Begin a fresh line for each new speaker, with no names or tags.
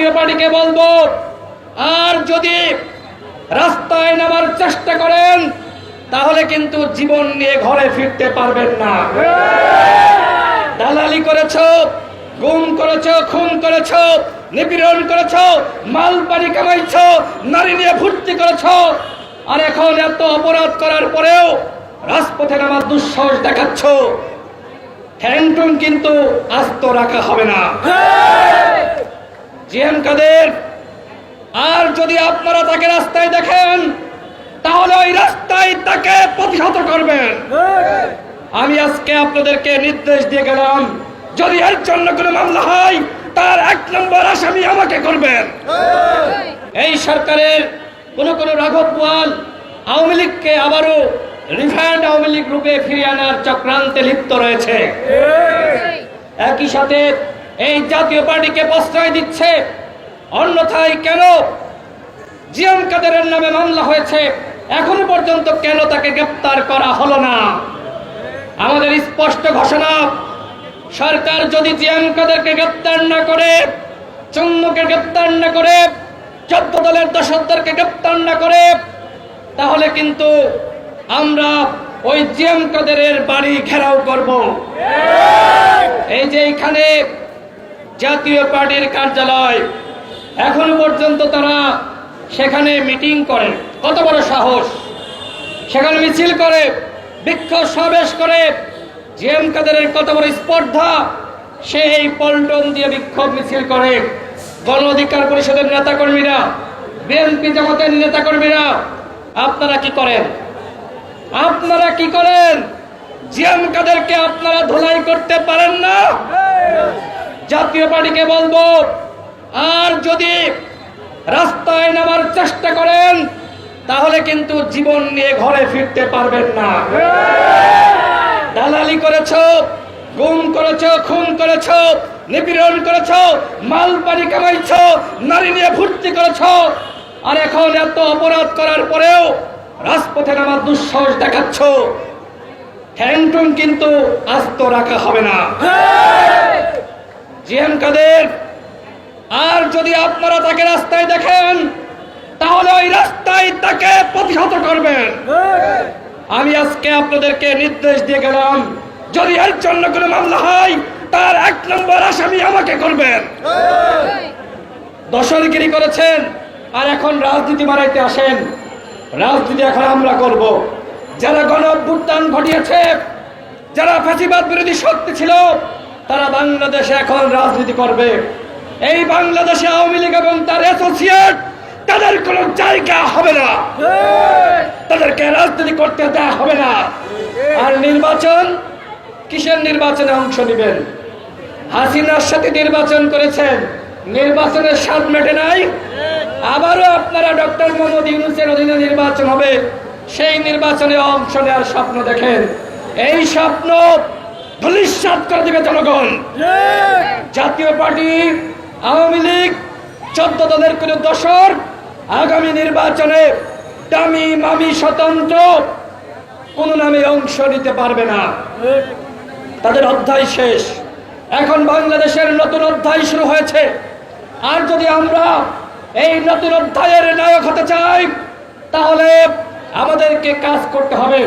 জাতীয় পার্টিকে বলব। আর যদি রাস্তায় নামার চেষ্টা করেন, তাহলে কিন্তু জীবন নিয়ে ঘরে ফিরতে পারবেন না। দালালি করেছ, গুম করেছ, খুন করেছ, নিপীড়ন করেছ মাল পানি কামাইছ, নারী নিয়ে ভর্তি করেছ, আর এখন এত অপরাধ করার পরেও রাজপথে নামার দুঃসাহস দেখাচ্ছ। হ্যান্ডটুন কিন্তু আস্ত রাখা হবে না। জিএম কাদের? আর যদি আপনারা তাকে রাস্তায় দেখেন তাহলে ওই রাস্তায় তাকে প্রতিহত করবেন। আমি আজকে আপনাদেরকে নির্দেশ দিয়ে গেলাম যদি এর জন্য কোনো মামলা হয় তার এক নম্বর আসামি আমাকে করবেন। এই সরকারের কোন কোন রাঘব বোয়াল আওয়ামী লীগকে আবারও রিফান্ড আওয়ামী লীগ রূপে ফিরিয়ে আনার চক্রান্তে লিপ্ত রয়েছে। একই সাথে এই জাতীয় পার্টিকে প্রশ্রয় দিচ্ছে। অন্যথায় কেন? জিএম কাদেরের নামে মামলা হয়েছে। এখনও পর্যন্ত কেন তাকে গ্রেপ্তার করা হলো না? আমাদের স্পষ্ট ঘোষণা, সরকার যদি জিএম কাদেরকে গ্রেপ্তার না করে চন্দ্রকে গ্রেপ্তার না করে, চোদ্দ দলের দশকদেরকে গ্রেপ্তার না করে, তাহলে কিন্তু আমরা ওই জিএম কাদেরের বাড়ি ঘেরাও করব। এই যে এখানে জাতীয় পার্টির কার্যালয়। এখনও পর্যন্ত তারা সেখানে মিটিং করে। কত বড় সাহস। সেখানে মিছিল করে বিক্ষোভ সমাবেশ করে। জিএম কাদেরের কত বড় স্পর্ধা, সে এই পল্টন দিয়ে বিক্ষোভ মিছিল করে। গণ অধিকার পরিষদের নেতাকর্মীরা, বিএনপি জগতের নেতাকর্মীরা, আপনারা কি করেন? আপনারা কি করেন? জিএম কাদেরকে আপনারা ধোলাই করতে পারেন না? জাতীয় পার্টিকে বলব, আর যদি রাস্তায় নামার চেষ্টা করেন, তাহলে কিন্তু জীবন নিয়ে ঘরে ফিরতে পারবেন না। দালালি করেছ, গুম করেছ, খুন করেছ, নিপীড়ন করেছ মাল পানি কামাইছ, নারী নিয়ে ভর্তি করেছ, আর এখন এত অপরাধ করার পরেও রাজপথে নামার দুঃসাহস দেখাচ্ছ। হ্যান্ডটুন কিন্তু আস্ত রাখা হবে না। জিএম কাদের? আর যদি আপনারা তাকে রাস্তায় দেখেন, তাহলে ওই রাস্তায় তাকে প্রতিহত করবেন। আমি আজকে আপনাদেরকে নির্দেশ দিয়ে গেলাম, যদি এর জন্য কোনো মামলা হয়, তার এক নম্বর আসামি আমাকে করবেন। দশরগিরি করেছেন, আর এখন রাজনীতি মারাইতে আসেন। রাজনীতি এখন আমরা করব। যারা গণ ঘটিয়েছে, যারা ফাঁসিবাদ বিরোধী শক্তি ছিল তারা বাংলাদেশে এখন রাজনীতি করবে। এই বাংলাদেশে আওয়ামী লীগ এবং তার অ্যাসোসিয়েট তাদের কোনো জায়গা হবে না। তাদেরকে রাজনীতি করতে দেওয়া হবে না। আর নির্বাচন, কিসের নির্বাচনে অংশ নেবেন? হাসিনার সাথে নির্বাচন করেছেন। নির্বাচনের স্বাদ মেটে নাই। আবারও আপনারা ডক্টর মোহাম্মদ ইউনুসের অধীনে নির্বাচন হবে। সেই নির্বাচনে অংশ নেওয়ার স্বপ্ন দেখেন। এই স্বপ্ন ধলিস্বাদ করে দেবে জনগণ। জাতীয় পার্টি আওয়ামী লীগ চোদ্দ দলের কোন দশর আগামী নির্বাচনে দামি মামি স্বতন্ত্র কোন নামে অংশ নিতে পারবে না। তাদের অধ্যায় শেষ। এখন বাংলাদেশের নতুন অধ্যায় শুরু হয়েছে। আর যদি আমরা এই নতুন অধ্যায়ের নায়ক হতে চাই তাহলে আমাদেরকে কাজ করতে হবে।